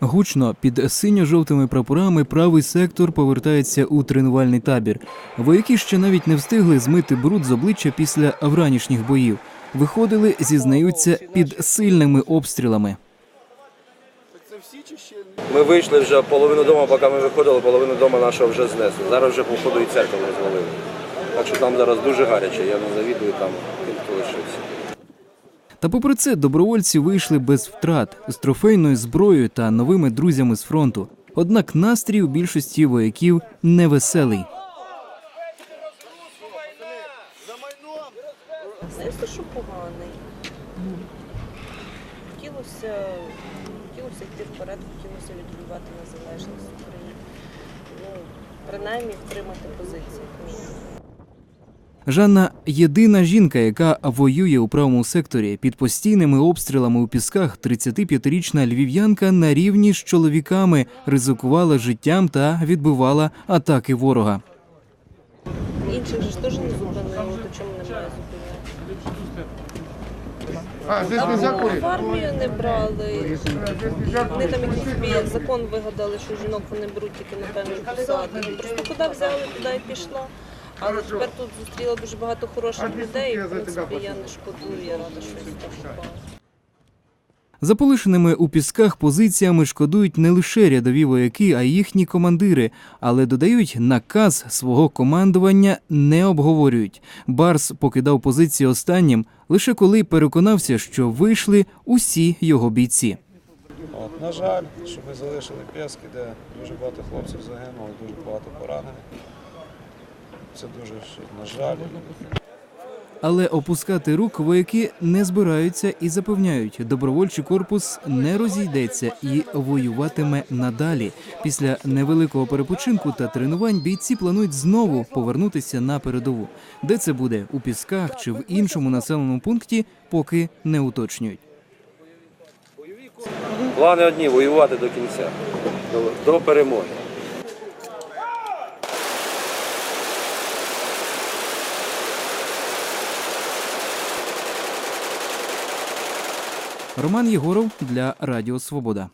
Гучно під синьо-жовтими прапорами правий сектор повертається у тренувальний табір. Вояки ще навіть не встигли змити бруд з обличчя після вранішніх боїв. Виходили, зізнаються, під сильними обстрілами. Ми вийшли вже половину дому, поки ми виходили, половину дому нашого вже знесли. Зараз вже походу і церкву розвалили. Так що там зараз дуже гаряче, я не завідую там, хто лишився. Та попри це, добровольці вийшли без втрат з трофейною зброєю та новими друзями з фронту. Однак настрій у більшості вояків невеселий. Здається, що поганий. Хотілося, хотілося йти вперед, хотілося відвоювати незалежність України. Ну, принаймні втримати позиції. Жанна єдина жінка, яка воює у правому секторі під постійними обстрілами у пісках. 35-річна львів'янка на рівні з чоловіками ризикувала життям та відбивала атаки ворога. Інших же ж теж не зупинили, то чому не має зупиняти? В армію не брали. Вони там якийсь собі закон вигадали, що жінок вони беруть тільки на певні посади. Просто куди взяли, туди і пішла. Але тепер тут зустріла дуже багато хороших людей. і, В принципі, я не шкодую, я рада, що я сюди попала. За полишеними у пісках позиціями шкодують не лише рядові вояки, а й їхні командири, але додають наказ свого командування не обговорюють. Барс покидав позиції останнім лише коли переконався, що вийшли усі його бійці. От, на жаль, що ми залишили Пески, де дуже багато хлопців загинуло, дуже багато поранених. Це дуже, на жаль. Але опускати рук вояки не збираються і запевняють, добровольчий корпус не розійдеться і воюватиме надалі. Після невеликого перепочинку та тренувань бійці планують знову повернутися на передову. Де це буде у пісках чи в іншому населеному пункті, поки не уточнюють. Плани одні воювати до кінця, до, перемоги. Роман Єгоров для Радіо Свобода.